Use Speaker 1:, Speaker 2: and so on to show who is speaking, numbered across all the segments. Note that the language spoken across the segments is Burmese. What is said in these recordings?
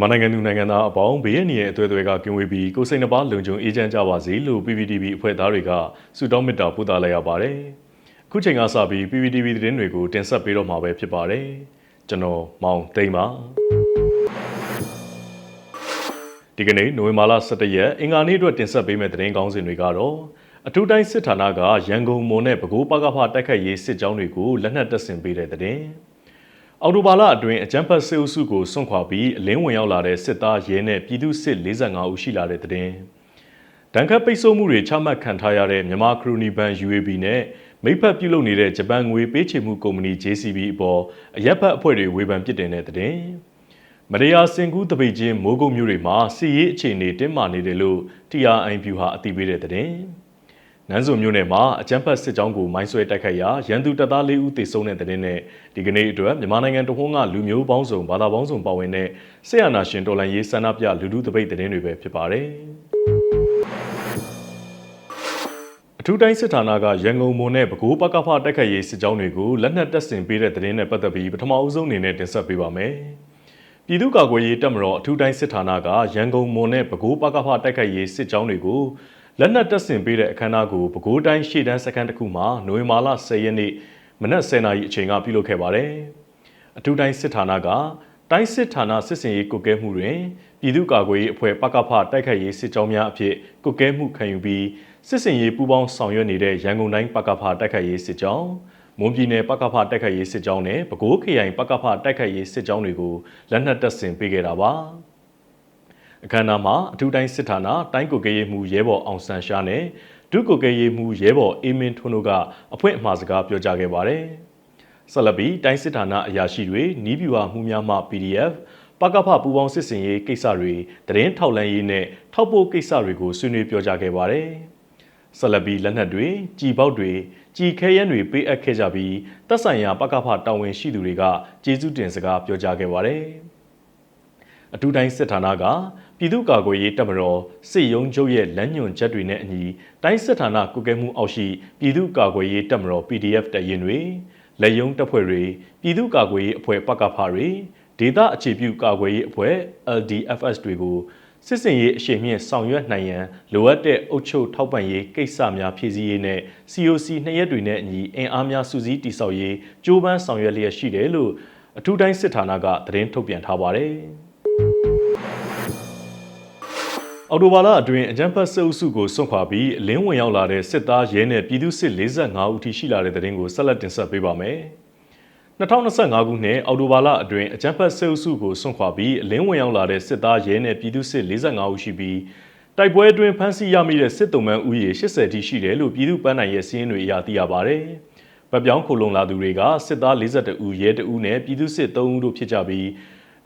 Speaker 1: မြန်မာနိုင်ငံသူနိုင်ငံသားအပေါင်းဘေးရန်ရဲ့အသွေးအသွေးကကင်းဝေးပြီးကိုယ်စိတ်နှပါလုံခြုံအေးချမ်းကြပါစေလို့ PPTV အဖွဲ့သားတွေကဆုတောင်းမေတ္တာပို့သလိုက်ရပါတယ်။အခုချိန်ကစပြီး PPTV သတင်းတွေကိုတင်ဆက်ပေးတော့မှာပဲဖြစ်ပါတယ်။ကျွန်တော်မောင်သိမ့်ပါဒီကနေ့နိုဝင်ဘာလ17ရက်အင်္ဂါနေ့အတွက်တင်ဆက်ပေးမယ့်သတင်းကောင်းစဉ်တွေကတော့အထူးတိုင်းစစ်ဌာနကရန်ကုန်မွန်နဲ့ပဲခူးပကဖတိုက်ခတ်ရေးစစ်ကြောင်းတွေကိုလက်နက်တပ်ဆင်ပေးတဲ့သတင်း။ အော်တိုဘာလအတွင်းအကြမ်းဖက်စစ်အုပ်စုကိုစွန့်ခွာပြီးအလင်းဝင်ရောက်လာတဲ့စစ်သားရဲနဲ့ပြည်သူစစ်45ဦးရှိလာတဲ့တဲ့။ဒဏ်ခတ်ပိတ်ဆို့မှုတွေချမှတ်ခံထားရတဲ့မြန်မာခရိုနီဘန် UAB နဲ့မိဖက်ပြုလုပ်နေတဲ့ဂျပန်ငွေပေးချေမှုကုမ္ပဏီ JCB အပေါ်အရက်ဖက်အဖွဲ့တွေဝေဖန်ပစ်တင်တဲ့တဲ့။မရယာစင်ကူးတပိတ်ချင်းမိုးကုတ်မြို့တွေမှာစီရေးအခြေအနေတင်းမာနေတယ်လို့ TRI ဗျူဟာအသိပေးတဲ့တဲ့။ နန်းစုံမြို့နယ်မှာအကြမ်းဖက်စစ်ကြောင်းကိုမိုင်းဆွဲတိုက်ခိုက်ရာရန်သူတပ်သား၄ဦးသေဆုံးတဲ့တဲ့င်းနဲ့ဒီကနေ့အတွက်မြန်မာနိုင်ငံတဝန်းကလူမျိုးပေါင်းစုံဘာသာပေါင်းစုံပါဝင်တဲ့ဆေးရနာရှင်တော်လှန်ရေးဆန္ဒပြလူထုတပိတ်တဲ့င်းတွေပဲဖြစ်ပါတယ်အထူးတိုင်းစစ်ဌာနကရန်ကုန်မွန်နဲ့ပဲခူးပကဖတိုက်ခိုက်ရေးစစ်ကြောင်းတွေကိုလက်နက်တပ်ဆင်ပေးတဲ့တဲ့င်းနဲ့ပတ်သက်ပြီးပထမအဦးဆုံးအနေနဲ့တင်ဆက်ပေးပါမယ်။ပြည်သူ့ကာကွယ်ရေးတပ်မတော်အထူးတိုင်းစစ်ဌာနကရန်ကုန်မွန်နဲ့ပဲခူးပကဖတိုက်ခိုက်ရေးစစ်ကြောင်းတွေကို လက်နက်တပ်ဆင်ပေးတဲ့အခမ်းအနားကိုပဲခူးတိုင်းရှေ့တန်းစခန်းတစ်ခုမှာနိုဝင်ဘာလ10ရက်နေ့မနက်10:00နာရီအချိန်ကပြုလုပ်ခဲ့ပါတယ်။အထူးတိုင်းစစ်ဌာနကတိုင်းစစ်ဌာနစစ်စင်ရေးကုကဲမှုတွင်ပြည်သူ့ကာကွယ်ရေးအဖွဲ့ပကဖတိုက်ခိုက်ရေးစစ်ကြောင်းများအဖြစ်ကုကဲမှုခံယူပြီးစစ်စင်ရေးပူးပေါင်းဆောင်ရွက်နေတဲ့ရန်ကုန်တိုင်းပကဖတိုက်ခိုက်ရေးစစ်ကြောင်းမွန်ပြည်နယ်ပကဖတိုက်ခိုက်ရေးစစ်ကြောင်းနဲ့ပဲခူးခရိုင်ပကဖတိုက်ခိုက်ရေးစစ်ကြောင်းတွေကိုလက်နက်တပ်ဆင်ပေးခဲ့တာပါ။ အခမ်းအနားမှာအထူးတိုင်းစစ်ဌာနတိုင်းကိုကရေးမှုရဲဘော်အောင်ဆန်ရှာနဲ့ဒုကိုကရေးမှုရဲဘော်အေးမင်းထွန်းတို့ကအဖွင့်အမှာစကားပြောကြားခဲ့ပါတယ်။ဆက်လက်ပြီးတိုင်းစစ်ဌာနအရာရှိတွေနီးပြူဟာမှုများမှ PDF ပကဖပူပေါင်းစစ်စင်ရေးကိစ္စတွေတရင်ထောက်လန်းရေးနဲ့ထောက်ပို့ကိစ္စတွေကိုဆွေးနွေးပြောကြားခဲ့ပါတယ်။ဆက်လက်ပြီးလက်နက်တွေကြီပေါက်တွေကြီခဲရန်တွေပေးအပ်ခဲ့ကြပြီးတပ်ဆိုင်ရာပကဖတာဝန်ရှိသူတွေကကျေးဇူးတင်စကားပြောကြားခဲ့ပါတယ်။ အထူးတိုင်းစစ်ဌာနကပြည်သူ့ကာကွယ်ရေးတပ်မတော်စစ်ရုံးချုပ်ရဲ့လမ်းညွှန်ချက်တွေနဲ့အညီတိုင်းစစ်ဌာနကုကဲမှုအောက်ရှိပြည်သူ့ကာကွယ်ရေးတပ်မတော် PDF တပ်ရင်းတွေလက်ယုံတပ်ဖွဲ့တွေပြည်သူ့ကာကွယ်ရေးအဖွဲ့ပကဖတွေဒေသအခြေပြုကာကွယ်ရေးအဖွဲ့ LDFS တွေကိုစစ်စင်ရေးအရှိန်မြင့်ဆောင်ရွက်နိုင်ရန်လိုအပ်တဲ့အုပ်ချုပ်ထောက်ပံ့ရေးကိစ္စများဖြည့်ဆည်းရေးနဲ့ COC နှစ်ရက်တွေနဲ့အညီအင်အားများစုစည်းတည်ဆောက်ရေးကြိုးပမ်းဆောင်ရွက်လျက်ရှိတယ်လို့အထူးတိုင်းစစ်ဌာနကသတင်းထုတ်ပြန်ထားပါတယ်။ အော်တိုဘာလအတွင်းအကြမ်းဖက်စစ်အုပ်စုကိုစွန့်ခွာပြီးအလင်းဝင်ရောက်လာတဲ့စစ်သားရဲနဲ့ပြည်သူစစ်45ဦးထိရှိလာတဲ့တဲ့တင်ကိုဆက်လက်တင်ဆက်ပေးပါမယ်။2025ခုနှစ်အော်တိုဘာလအတွင်းအကြမ်းဖက်စစ်အုပ်စုကိုစွန့်ခွာပြီးအလင်းဝင်ရောက်လာတဲ့စစ်သားရဲနဲ့ပြည်သူစစ်45ဦးရှိပြီးတိုက်ပွဲအတွင်းဖမ်းဆီးရမိတဲ့စစ်တုံးမှန်ဦးရေ80ထိရှိတယ်လို့ပြည်သူ့ပန်းနိုင်ရဲ့စီးရင်တွေအရသိရပါဗျ။ဗပြောင်းခုလုံလာသူတွေကစစ်သား42ဦးရဲ2ဦးနဲ့ပြည်သူစစ်3ဦးတို့ဖြစ်ကြပြီး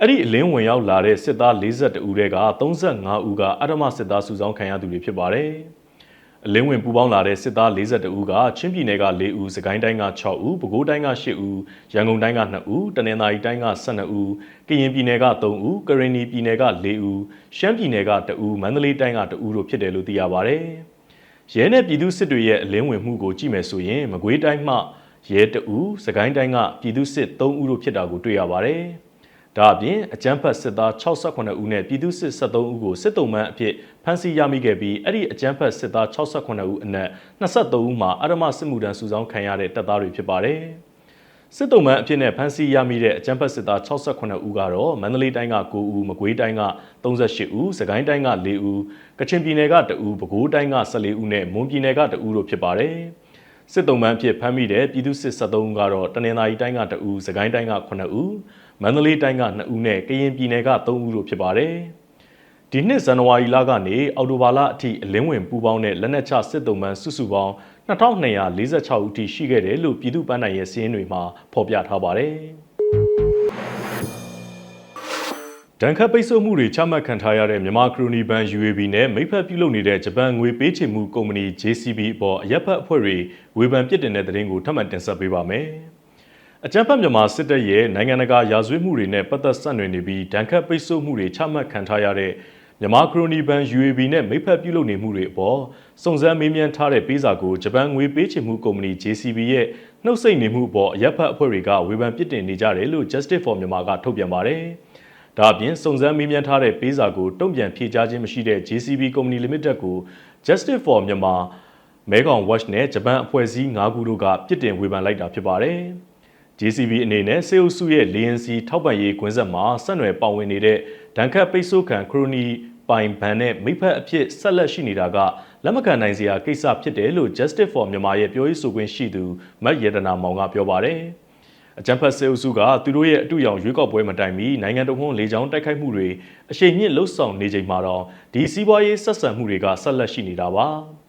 Speaker 1: အဲ့ဒီအလင်းဝင်ရောက်လာတဲ့စစ်သား42ဦးတွေက35ဦးကအဓမ္မစစ်သားစုဆောင်းခံရသူတွေဖြစ်ပါတယ်။အလင်းဝင်ပူပေါင်းလာတဲ့စစ်သား42ဦးကချင်းပြည်နယ်က4ဦး၊စကိုင်းတိုင်းက6ဦး၊ပဲခူးတိုင်းက8ဦး၊ရန်ကုန်တိုင်းက2ဦး၊တနင်္သာရီတိုင်းက12ဦး၊ကရင်ပြည်နယ်က3ဦး၊ကရင်နီပြည်နယ်က4ဦး၊ရှမ်းပြည်နယ်က2ဦး၊မန္တလေးတိုင်းက2ဦးတို့ဖြစ်တယ်လို့သိရပါတယ်။ရဲနဲ့ပြည်သူစစ်တွေရဲ့အလင်းဝင်မှုကိုကြည့်မယ်ဆိုရင်မကွေးတိုင်းမှရဲ2ဦး၊စကိုင်းတိုင်းကပြည်သူစစ်3ဦးတို့ဖြစ်တာကိုတွေ့ရပါတယ်။ ဒါအပြင်အကြမ်းဖက်စစ်သား68ဦးနဲ့ပြည်သူစစ်73ဦးကိုစစ်တုံးမှန်းအဖြစ်ဖမ်းဆီးရမိခဲ့ပြီးအဲ့ဒီအကြမ်းဖက်စစ်သား68ဦးအနက်23ဦးမှာအရမစစ်မှုထမ်းစုဆောင်းခံရတဲ့တပ်သားတွေဖြစ်ပါတယ်။စစ်တုံးမှန်းအဖြစ်နဲ့ဖမ်းဆီးရမိတဲ့အကြမ်းဖက်စစ်သား68ဦးကတော့မန္တလေးတိုင်းက9ဦးမကွေးတိုင်းက38ဦးစကိုင်းတိုင်းက4ဦးကချင်ပြည်နယ်က2ဦးပဲခူးတိုင်းက14ဦးနဲ့မွန်ပြည်နယ်က2ဦးတို့ဖြစ်ပါတယ်။စစ်တုံးမှန်းအဖြစ်ဖမ်းမိတဲ့ပြည်သူစစ်73ဦးကတော့တနင်္သာရီတိုင်းက2ဦးစကိုင်းတိုင်းက9ဦး မန္တလေးတိုင်းက2ဦးနဲ့ကရင်ပြည်နယ်က3ဦးတို့ဖြစ်ပါတယ်။ဒီနှစ်ဇန်နဝါရီလကနေအောက်တိုဘာလအထိအလင်းဝင်ပူးပေါင်းတဲ့လက်နက်ချစစ်တုံးမှန်စုစုပေါင်း2246ဦးထိရှိခဲ့တယ်လို့ပြည်သူ့ပန်းနိုင်ရဲ့စီးရင်တွေမှာဖော်ပြထားပါတယ်။ဒဏ်ခတ်ပိတ်ဆို့မှုတွေချမှတ်ခံထားရတဲ့မြန်မာခရိုနီဘန် UAB နဲ့မိဖက်ပြုလုပ်နေတဲ့ဂျပန်ငွေပေးချေမှုကုမ္ပဏီ JCB အပေါ်အရက်ဖက်အဖွဲ့တွေဝေဖန်ပြစ်တင်တဲ့သတင်းကိုထပ်မံတင်ဆက်ပေးပါမယ်။ အကြမ်းဖက်မြန်မာစစ်တပ်ရဲ့နိုင်ငံတကာရာဇဝတ်မှုတွေနဲ့ပတ်သက်ဆက်နွယ်နေပြီးဒဏ်ခတ်ပိတ်ဆို့မှုတွေချမှတ်ခံထားရတဲ့မြန်မာခရိုနီဘန် UAB နဲ့မိဖက်ပြုလုပ်နေမှုတွေအပေါ်စုံစမ်းမေးမြန်းထားတဲ့ပေးစာကိုဂျပန်ငွေပေးချေမှုကုမ္ပဏီ JCB ရဲ့နှုတ်ဆက်နေမှုအပေါ်အရက်ဖက်အဖွဲ့တွေကဝေဖန်ပြစ်တင်နေကြတယ်လို့ Justice for Myanmar ကထုတ်ပြန်ပါတယ်။ဒါအပြင်စုံစမ်းမေးမြန်းထားတဲ့ပေးစာကိုတုံ့ပြန်ဖြေကြားခြင်းမရှိတဲ့ JCB Company Limited ကို Justice for Myanmar မဲကောင် Watch နဲ့ဂျပန်အဖွဲ့အစည်း၅ခုတို့ကပြစ်တင်ဝေဖန်လိုက်တာဖြစ်ပါတယ်။ JCB အနေနဲ့စေအုပ်စုရဲ့ LNC ထောက်ပံ့ရေးကွင်းဆက်မှာဆက်နွယ်ပါဝင်နေတဲ့ဒဏ်ခတ်ပိတ်ဆို့ခံခရိုနီပိုင်ဘန်နဲ့မိဖက်အဖြစ်ဆက်လက်ရှိနေတာကလက်မခံနိုင်စရာကိစ္စဖြစ်တယ်လို့ Justice for Myanmar ရဲ့ပြောရေးဆိုခွင့်ရှိသူမတ်ရတနာမောင်ကပြောပါတယ်။အကြံဖတ်စေအုပ်စုကသူတို့ရဲ့အတူရောင်ရွေးကောက်ပွဲမတိုင်မီနိုင်ငံတော်ဝန်လေကြောင်းတိုက်ခိုက်မှုတွေအရှိန်မြင့်လှုပ်ဆောင်နေချိန်မှာတော့ဒီစီးပွားရေးဆက်ဆံမှုတွေကဆက်လက်ရှိနေတာပါ။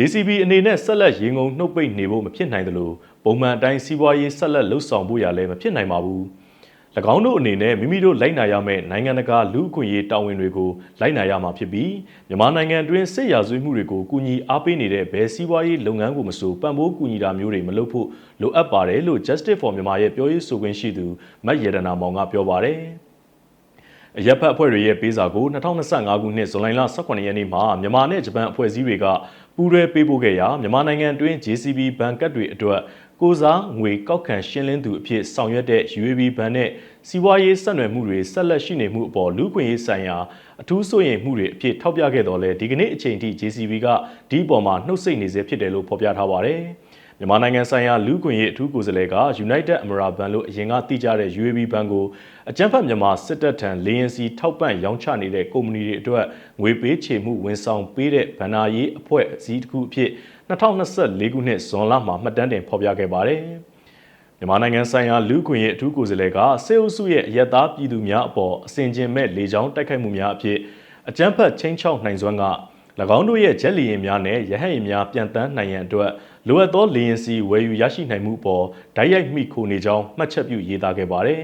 Speaker 1: JCB အနေနဲ့ဆက်လက်ရင်ငုံနှုတ်ပိတ်နေဖို့မဖြစ်နိုင်သလိုပုံမှန်အတိုင်းစီးပွားရေးဆက်လက်လှုပ်ဆောင်ဖို့ရလည်းမဖြစ်နိုင်ပါဘူး။၎င်းတို့အနေနဲ့မိမိတို့လိုက်နာရမယ့်နိုင်ငံတကာလူ့အခွင့်အရေးတာဝန်တွေကိုလိုက်နာရမှာဖြစ်ပြီးမြန်မာနိုင်ငံတွင်းစစ်ရာဇဝတ်မှုတွေကိုကူညီအားပေးနေတဲ့ဘယ်စီးပွားရေးလုပ်ငန်းကိုမဆိုပံ့ပိုးကူညီတာမျိုးတွေမလုပ်ဖို့လိုအပ်ပါတယ်လို့ Justice for Myanmar ရဲ့ပြောရေးဆိုခွင့်ရှိသူမတ်ရတနာမောင်ကပြောပါတယ်။အရက်ဖက်အဖွဲ့တွေရဲ့ပေးစာကို2025ခုနှစ်ဇူလိုင်လ18ရက်နေ့မှာမြန်မာနဲ့ဂျပန်အဖွဲ့အစည်းတွေက ပူးတွဲပေးပို့ခဲ့ရာမြန်မာနိုင်ငံတွင်း JCB ဘဏ်ကတ်တွေအတွက်ကိုစားငွေကောက်ခံရှင်းလင်းသူအဖြစ်ဆောင်ရွက်တဲ့ UAB ဘဏ်နဲ့စီးပွားရေးဆက်နွယ်မှုတွေဆက်လက်ရှိနေမှုအပေါ်လူ့ခွင့်ရေးဆိုင်ရာအထူးစိုးရိမ်မှုတွေအဖြစ်ထောက်ပြခဲ့တော်လဲဒီကနေ့အချိန်ထိ JCB ကဒီအပေါ်မှာနှုတ်ဆက်နေစေဖြစ်တယ်လို့ဖော်ပြထားပါတယ်။ မြန်မာနိုင်ငံဆိုင်ရာလူ့ခွင့်ရေးအထူးကိုယ်စားလှယ်က United Amara Bank လို့အရင်ကသိကြတဲ့ UAB ဘဏ်ကိုအကြမ်းဖက်မြန်မာစစ်တပ်ထံလေရင်စီထောက်ပံ့ရောင်းချနေတဲ့ကုမ္ပဏီတွေအတွက်ငွေပေးချေမှုဝန်ဆောင်ပေးတဲ့ဗန္နာရေးအဖွဲ့အစည်းတစ်ခုအဖြစ်2024ခုနှစ်ဇွန်လမှာမှတ်တမ်းတင်ဖော်ပြခဲ့ပါတယ်။မြန်မာနိုင်ငံဆိုင်ရာလူ့ခွင့်ရေးအထူးကိုယ်စားလှယ်ကစေအုပ်စုရဲ့အယက်သားပြည်သူများအပေါ်အစဉ်ကျင်မဲ့လေကြောင်းတိုက်ခိုက်မှုများအဖြစ်အကြမ်းဖက်ချင်းချောက်နိုင်စွမ်းက၎င်းတို့ရဲ့ဂျက်လီရင်များနဲ့ရဟတ်ရင်များပြန်တန်းနိုင်ရန်အတွက် လိုအပ်သောလေရင်စီဝယ်ယူရရှိနိုင်မှုပေါ်ဓာတ်ရိုက်မိခိုနေကြောင်းမှတ်ချက်ပြုရေးသားခဲ့ပါတယ်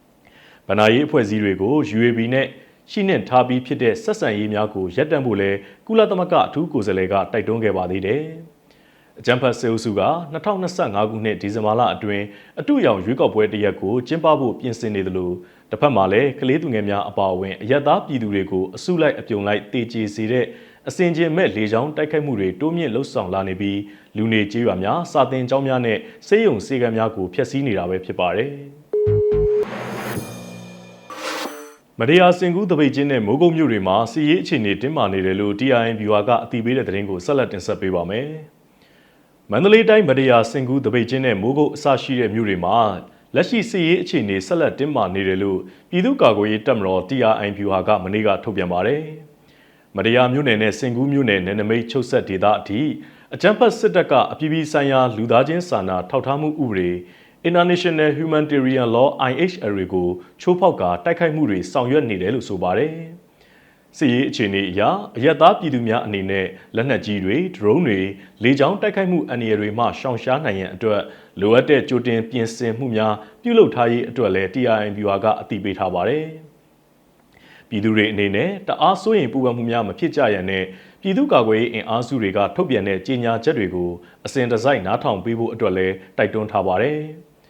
Speaker 1: ။ဗဏာရေးအဖွဲ့အစည်းတွေကို UAB နဲ့ရှိနှင့်ထားပြီးဖြစ်တဲ့ဆက်ဆံရေးများကိုရပ်တန့်ဖို့လဲကုလသမဂ္ဂအထူးကိုယ်စားလှယ်ကတိုက်တွန်းခဲ့ပါသေးတယ်။အကြံဖတ်စေအုပ်စုက2025ခုနှစ်ဒီဇင်ဘာလအတွင်းအတူရောင်ရွေးကောက်ပွဲတရက်ကိုကျင်းပဖို့ပြင်ဆင်နေသလိုတစ်ဖက်မှာလည်းကလေးသူငယ်များအပါအဝင်အယက်သားပြည်သူတွေကိုအစုလိုက်အပြုံလိုက်တေချေစေတဲ့ အစဉ်ကျင်မဲ့လေကြောင်းတိုက်ခိုက်မှုတွေတိုးမြင့်လှုပ်ဆောင်လာနေပြီးလူနေကြေးရွာများစာတင်ကျောင်းများနဲ့စေယုံစေကံများကိုဖျက်ဆီးနေတာပဲဖြစ်ပါတယ်။မရိယာစင်ကူးတပိတ်ချင်းနဲ့မိုးကုတ်မြို့တွေမှာစီရေးအခြေအနေတင်းမာနေတယ်လို့ TIN viewer ကအသိပေးတဲ့သတင်းကိုဆက်လက်တင်ဆက်ပေးပါမယ်။မန္တလေးတိုင်းမရိယာစင်ကူးတပိတ်ချင်းနဲ့မိုးကုတ်အစရှိတဲ့မြို့တွေမှာလက်ရှိစီရေးအခြေအနေဆက်လက်တင်းမာနေတယ်လို့ပြည်သူ့ကာကွယ်ရေးတပ်မတော် TIN viewer ကမနေ့ကထုတ်ပြန်ပါတယ်။ မတရားမြို့နယ်နဲ့စင်ကူးမြို့နယ်နယ်နိမိတ်ချုပ်ဆက်ဒေသအထိအကြမ်းဖက်စစ်တပ်ကအပြည်ပြည်ဆိုင်ရာလူသားချင်းစာနာထောက်ထားမှုဥပဒေ International Humanitarian Law IHR ကိုချိုးဖောက်ကတိုက်ခိုက်မှုတွေဆောင်ရွက်နေတယ်လို့ဆိုပါတယ်။စစ်ရေးအခြေအနေအရအယက်သားပြည်သူများအနေနဲ့လက်နက်ကြီးတွေဒရုန်းတွေလေကြောင်းတိုက်ခိုက်မှုအန္တရာယ်တွေမှရှောင်ရှားနိုင်ရန်အတွက်လိုအပ်တဲ့ကြိုတင်ပြင်ဆင်မှုများပြုလုပ်ထားရေးအတွက်လည်း TIM ဗျူဟာကအတည်ပြုထားပါတယ်။ ပြည်သူတွေအနေနဲ့တအားစိုးရင်ပူပန်မှုများမဖြစ်ကြရန်နဲ့ပြည်သူ့ကာကွယ်ရေးအင်အားစုတွေကထုတ်ပြန်တဲ့ကြေညာချက်တွေကိုအစဉ်တစိုက်နားထောင်ပေးဖို့အတွက်လည်းတိုက်တွန်းထားပါတယ်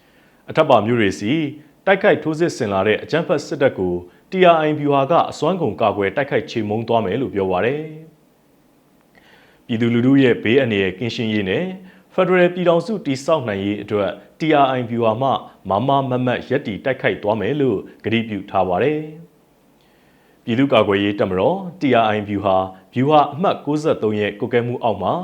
Speaker 1: ။အထက်ပါမျိုးတွေစီတိုက်ခိုက်ထိုးစစ်ဆင်လာတဲ့အကြမ်းဖက်စစ်တပ်ကို TRI ဗျူဟာကအစွမ်းကုန်ကာကွယ်တိုက်ခိုက်ချေမှုန်းသွားမယ်လို့ပြောပါတယ်။ပြည်သူလူထုရဲ့ဘေးအန္တရာယ်ကင်းရှင်းရေးနဲ့ဖက်ဒရယ်ပြည်ထောင်စုတည်ဆောက်နိုင်ရေးအတွက် TRI ဗျူဟာမှမမမမတ်ရက်တီတိုက်ခိုက်သွားမယ်လို့ကြေညာပြုထားပါတယ်။ ပြည်သူ့ကာကွယ်ရေးတပ်မတော် TRI View ဟာ View ဟာအမှတ်63ရဲ့ကုကဲမှုအောက်မှာ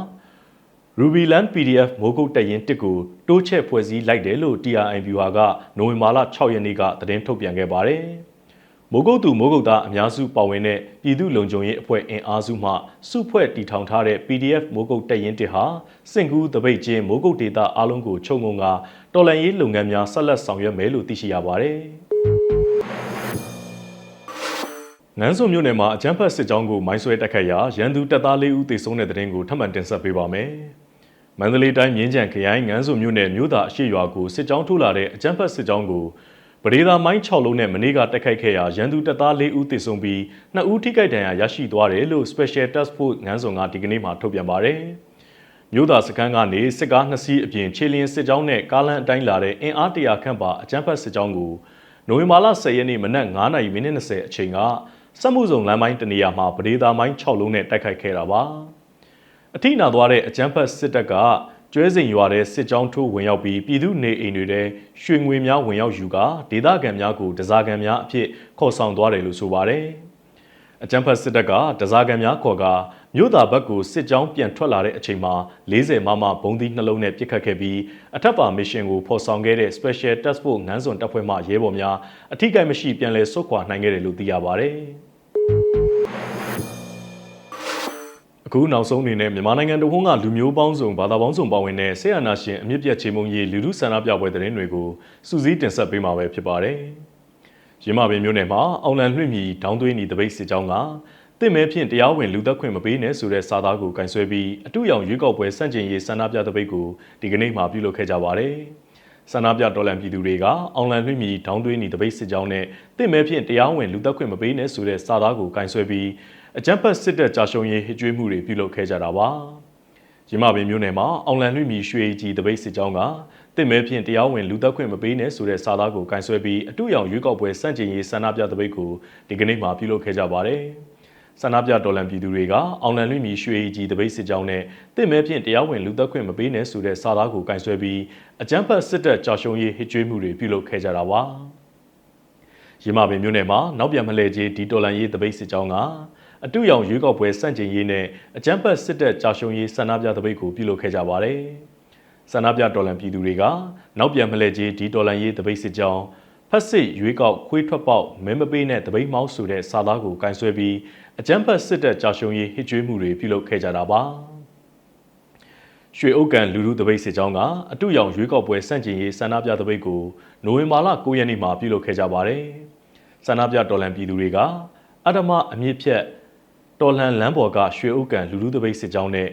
Speaker 1: Rubyland PDF မိုးကုတ်တရင်တစ်ကိုတိုးချဲ့ဖွဲ့စည်းလိုက်တယ်လို့ TRI View ဟာကနိုဝင်ဘာလ6ရက်နေ့ကသတင်းထုတ်ပြန်ခဲ့ပါတယ်။မိုးကုတ်သူမိုးကုတ်သားအများစုပါဝင်တဲ့ပြည်သူ့လုံခြုံရေးအဖွဲ့အင်အားစုမှစုဖွဲ့တည်ထောင်ထားတဲ့ PDF မိုးကုတ်တရင်တစ်ဟာစင်ကူးတပိတ်ချင်းမိုးကုတ်ဒေသအားလုံးကိုခြုံငုံကတော်လန်ရေးလုပ်ငန်းများဆက်လက်ဆောင်ရွက်မယ်လို့သိရှိရပါတယ်။ နန်းစုံမြို့နယ်မှာအကြမ်းဖက်စစ်ကြောင်းကိုမိုင်းဆွဲတိုက်ခိုက်ရာရန်သူတပ်သား၄ဦးသေဆုံးတဲ့တဲ့တင်ကိုထပ်မံတင်ဆက်ပေးပါမယ်။မန္တလေးတိုင်းမြင်းကြံခရိုင်ငန်းစုံမြို့နယ်မြို့သားအရှိရွာကိုစစ်ကြောင်းထိုးလာတဲ့အကြမ်းဖက်စစ်ကြောင်းကိုပဒေသာမိုင်း6လုံးနဲ့မနေ့ကတိုက်ခိုက်ခဲ့ရာရန်သူတပ်သား၄ဦးသေဆုံးပြီး2ဦးထိခိုက်ဒဏ်ရာရရှိသွားတယ်လို့ Special Task Force ငန်းစုံကဒီကနေ့မှထုတ်ပြန်ပါတယ်။မြို့သားစခန်းကနေစစ်ကား2စီးအပြင်ခြေလျင်စစ်ကြောင်းနဲ့ကားလမ်းအတိုင်းလာတဲ့အင်အားတရာခန့်ပါအကြမ်းဖက်စစ်ကြောင်းကိုနိုဝင်ဘာလ10ရက်နေ့မနက်9:30မိနစ်20အချိန်က စက်မှုစုံလမ်းပိုင်းတနေရာမှာပဒေသာမိုင်း6လုံးနဲ့တိုက်ခိုက်ခဲ့တာပါအထိနာသွားတဲ့အကြမ်းဖက်စစ်တပ်ကကျွဲစိန်ရွာတဲ့စစ်ကြောင်းထိုးဝင်ရောက်ပြီးပြည်သူနေအိမ်တွေထဲရွှေငွေများဝင်ရောက်ယူကာဒေသခံများကိုတစားကန်များအဖြစ်ခေါ်ဆောင်သွားတယ်လို့ဆိုပါတယ်။ အကြမ်းဖက်စစ်တပ်ကတစားကန်များခေါ်ကာမြို့သားဘက်ကိုစစ်ကြောင်းပြန်ထွက်လာတဲ့အချိန်မှာ40မမဘုံသီးနှလုံးနဲ့ပစ်ခတ်ခဲ့ပြီးအထက်ပါမစ်ရှင်ကိုဖော်ဆောင်ခဲ့တဲ့ Special Task Force ငန်းစွန်တပ်ဖွဲ့မှရဲဘော်များအထိကိမရှိပြန်လည်ဆုတ်ခွာနိုင်ခဲ့တယ်လို့သိရပါတယ်။အခုနောက်ဆုံးအနေနဲ့မြန်မာနိုင်ငံတဝန်းကလူမျိုးပေါင်းစုံဘာသာပေါင်းစုံပါဝင်တဲ့ဆေးရနာရှင်အမြင့်ပြတ်ချေမုံကြီးလူလူဆန္ဒပြပွဲသတင်းတွေကိုစူးစီးတင်ဆက်ပေးမှာပဲဖြစ်ပါတယ်။ ရင်းမပင်မျိုးနယ်မှာအောင်လံလွှင့်မြီဒေါင်းသွေးနီတပိတ်စစ်ကြောင်းကတင့်မဲဖြင့်တရားဝင်လူသက်ခွင့်မပေးနဲ့ဆိုတဲ့စာသားကိုကင်ဆယ်ပြီးအတူရောင်ရွေးကောက်ပွဲစန့်ကျင်ရေးဆန္ဒပြတပိတ်ကိုဒီကနေ့မှပြုလုပ်ခဲ့ကြပါတယ်။ဆန္ဒပြတော်လှန်ပြည်သူတွေကအောင်လံလွှင့်မြီဒေါင်းသွေးနီတပိတ်စစ်ကြောင်းနဲ့တင့်မဲဖြင့်တရားဝင်လူသက်ခွင့်မပေးနဲ့ဆိုတဲ့စာသားကိုကင်ဆယ်ပြီးအကြမ်းဖက်စစ်တပ်ကြာရှုံးရေးဟစ်ကြွေးမှုတွေပြုလုပ်ခဲ့ကြတာပါ။ရမပင်မျိုးနယ်မှာအောင်လံလွှင့်မြီရွှေကြီးတပိတ်စစ်ကြောင်းက တင့်မဲဖြင့်တရားဝင်လူသက်ခွင့်မပေးနဲ့ဆိုတဲ့စာသားကိုကင်ဆယ်ပြီးအတူရောင်ရွေးကောက်ပွဲစန့်ကျင်ရေးဆန္ဒပြတပိတ်ကိုဒီကနေ့မှပြုလုပ်ခဲ့ကြပါတယ်။ဆန္ဒပြတော်လှန်ပြည်သူတွေကအောင်လံလွှင့်မြီရွှေကြီးတပိတ်စစ်ကြောင်းနဲ့တင့်မဲဖြင့်တရားဝင်လူသက်ခွင့်မပေးနဲ့ဆိုတဲ့စာသားကိုကင်ဆယ်ပြီးအကြမ်းဖက်စစ်တပ်ကြာရှုံးရေးဟစ်ကြွေးမှုတွေပြုလုပ်ခဲ့ကြတာပါ။ရမပင်မျိုးနယ်မှာနောက်ပြန်မလဲကြီးဒီတော်လန်ရေးတပိတ်စစ်ကြောင်းကအတူရောင်ရွေးကောက်ပွဲစန့်ကျင်ရေးနဲ့အကြမ်းဖက်စစ်တပ်ကြာရှုံးရေးဆန္ဒပြတပိတ်ကိုပြုလုပ်ခဲ့ကြပါတယ်။ ဆန္ဒပြတော်လှန်ပြည်သူတွေကနောက်ပြန်မလဲကြီးဒီတော်လှန်ရေးတပိတ်စစ်ကြောင်းဖက်စစ်ရွေးကောက်ခွေးထွက်ပေါက်မဲမပေးနဲ့တပိတ်မောက်ဆိုတဲ့စာသားကိုကင်ဆယ်ပြီးအကြမ်းဖက်စစ်တပ်ကြာရှုံးရေးဟစ်ကြွေးမှုတွေပြုလုပ်ခဲ့ကြတာပါ။ရွှေဥက္ကန်လူလူတပိတ်စစ်ကြောင်းကအတူရောင်ရွေးကောက်ပွဲစန့်ကျင်ရေးဆန္ဒပြတပိတ်ကိုနိုဝင်ဘာလ9ရက်နေ့မှာပြုလုပ်ခဲ့ကြပါတယ်။ဆန္ဒပြတော်လှန်ပြည်သူတွေကအဓမ္မအမြင့်ဖြတ်တော်လှန်လမ်းပေါ်ကရွှေဥက္ကန်လူလူတပိတ်စစ်ကြောင်းနဲ့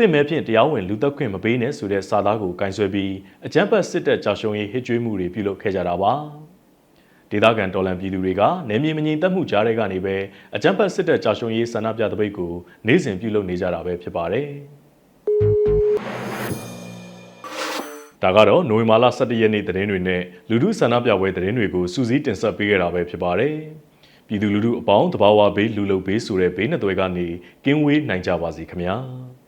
Speaker 1: တင့်မဲဖြင့်တရားဝင်လူသက်ခွင့်မပေးနဲ့ဆိုတဲ့စာသားကိုကင်ဆယ်ပြီးအကြမ်းဖက်စစ်တပ်ကြာရှုံးရေးဟစ်ကြွေးမှုတွေပြုလုပ်ခဲ့ကြတာပါဒေသခံတော်လှန်ပြည်သူတွေကနေမြေမငြိမ်သက်မှုကြားတွေကနေပဲအကြမ်းဖက်စစ်တပ်ကြာရှုံးရေးဆန္ဒပြတပိတ်ကိုနေ့စဉ်ပြုလုပ်နေကြတာပဲဖြစ်ပါတယ်ဒါကတော့နိုဝင်ဘာလ17ရက်နေ့သတင်းတွေနဲ့လူထုဆန္ဒပြပွဲသတင်းတွေကိုစူးစီးတင်ဆက်ပေးခဲ့တာပဲဖြစ်ပါတယ်။ပြည်သူလူထုအပေါင်းတဘာဝဘေးလူလုံဘေးဆိုတဲ့ဘေးနှစ်သွဲကနေကင်းဝေးနိုင်ကြပါစေခင်ဗျာ။